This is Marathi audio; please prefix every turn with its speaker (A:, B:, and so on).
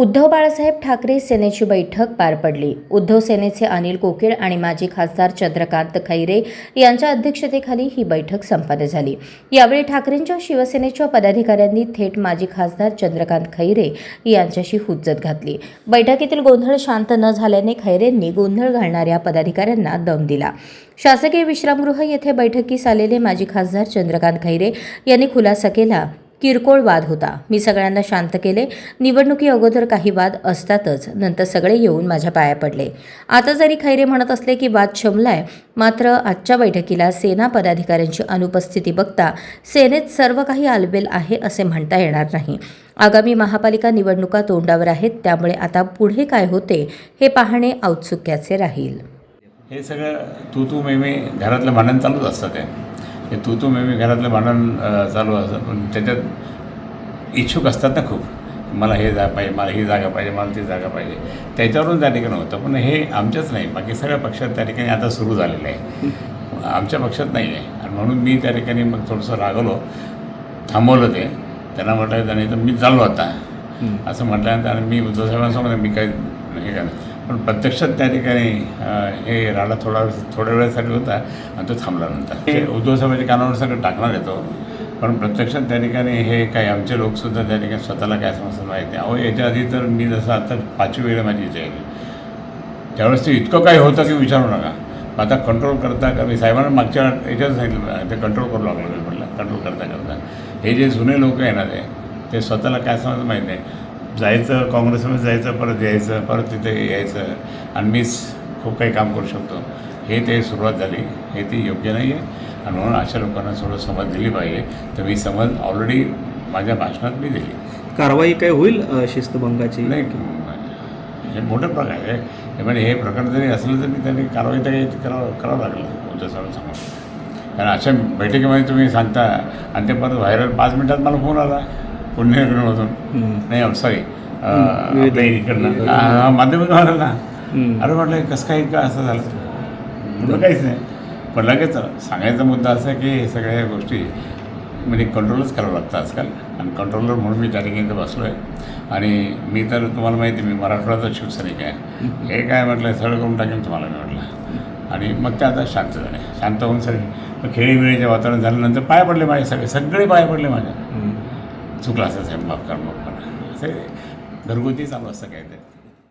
A: उद्धव बाळासाहेब ठाकरे सेनेची बैठक पार पडली. उद्धव सेनेचे अनिल कोकिळ आणि माजी खासदार चंद्रकांत खैरे यांच्या अध्यक्षतेखाली ही बैठक संपन्न झाली. यावेळी ठाकरेंच्या शिवसेनेच्या पदाधिकाऱ्यांनी थेट माजी खासदार चंद्रकांत खैरे यांच्याशी हुज्जत घातली. बैठकीतील गोंधळ शांत न झाल्याने खैरेंनी गोंधळ घालणाऱ्या पदाधिकाऱ्यांना दम दिला. शासकीय विश्रामगृह येथे बैठकीस आलेले माजी खासदार चंद्रकांत खैरे यांनी खुलासा केला. किरकोळ वाद होता. मी सगळ्यांना शांत केले. निवडणुकी अगोदर काही वाद असतातच. नंतर सगळे येऊन माझ्या पाया पडले. आता जरी खैरे म्हणत असले की वाद शमलाय मात्र आजच्या बैठकीला सेना पदाधिकाऱ्यांची अनुपस्थिती बघता सेनेत सर्व काही आलबेल आहे असे म्हणता येणार नाही. आगामी महापालिका निवडणुका तोंडावर आहेत. त्यामुळे आता पुढे काय होते हे पाहणे औत्सुक्याचे राहील.
B: हे सगळं तू तू मे घरातलं भांडण चालूच असतं ते. हे तू तू मेमे घरातलं भांडण चालू असतं पण त्याच्यात इच्छुक असतात ना खूप. मला हे जागा पाहिजे मला ही जागा पाहिजे मला ती जागा पाहिजे. त्याच्यावरून त्या ठिकाणी होतं पण हे आमच्याच नाही. बाकी सगळ्या पक्षात त्या ठिकाणी आता सुरू झालेलं आहे. आमच्या पक्षात नाही आहे. आणि म्हणून मी त्या ठिकाणी मग थोडंसं रागवलो थांबवलं ते. त्यांना म्हटलं त्याने तर मी चाललो आता. असं म्हटल्यानंतर आणि मी उद्धव साहेबांसमोर मी काही हे का पण प्रत्यक्षात त्या ठिकाणी हे राडा थोडा थोड्या वेळासाठी होता आणि तो थांबला नंतर. हे उद्धव साहेबांच्या कानावर सगळं टाकणार येतो पण प्रत्यक्षात त्या ठिकाणी हे काही आमचे लोकसुद्धा त्या ठिकाणी स्वतःला काय समजतात माहिती अहो याच्या आधी तर मी जसं आता पाचवी वेळ माझी इथे आहे. त्यावेळेस ते इतकं काही होतं की विचारू नका. आता कंट्रोल करता का? मी साहेबांना मागच्या याच्यात सांगितलं ते कंट्रोल करू लागलो म्हटलं कंट्रोल करता करता. हे जे जुने लोक आहे ना ते ते स्वतःला काय समजत माहीत नाही जायचं काँग्रेसमध्ये जायचं परत यायचं परत तिथे यायचं आणि मीच खूप काही काम करू शकतो. हे ते सुरुवात झाली. हे ती योग्य नाही आहे आणि म्हणून अशा लोकांना थोडं समज दिली पाहिजे. तर मी समज ऑलरेडी माझ्या भाषणात मी दिली.
C: कारवाई काय होईल शिस्तभंगाची?
B: नाही. हे मोठं प्रकार आहे. हे म्हणजे हे प्रकरण जरी असलं तरी त्यांनी कारवाई तरी करावं करावं लागलं उद्या सगळं सांगून कारण अशा बैठकीमध्ये तुम्ही सांगता आणि ते परत व्हायरल पाच मिनिटात मला फोन आला.
C: हम्म.
B: नाही सॉरी इकडनं हां माध्यमिक ना. अरे म्हटलं कसं काय का असं झालं काहीच नाही पण लगेच सांगायचा मुद्दा असा की हे सगळ्या गोष्टी म्हणजे कंट्रोलच करावं लागतं आजकाल आणि कंट्रोलर म्हणून मी त्या ठिकाणी बसलो आहे आणि मी तर तुम्हाला माहिती आहे, मी मराठवाड्याचा शिवसैनिक आहे हे काय म्हटलं सगळं करून टाकेन तुम्हाला मी म्हटलं आणि मग ते आता शांत झाले शांत होऊन सगळे मग खेळीमेळीचे वातावरण झाल्यानंतर पाय पडले माझे सगळे सगळे पाय पडले माझ्या. चुकला असं साहेब माफ माफ करा असे घरगुती चालू असतं काय ते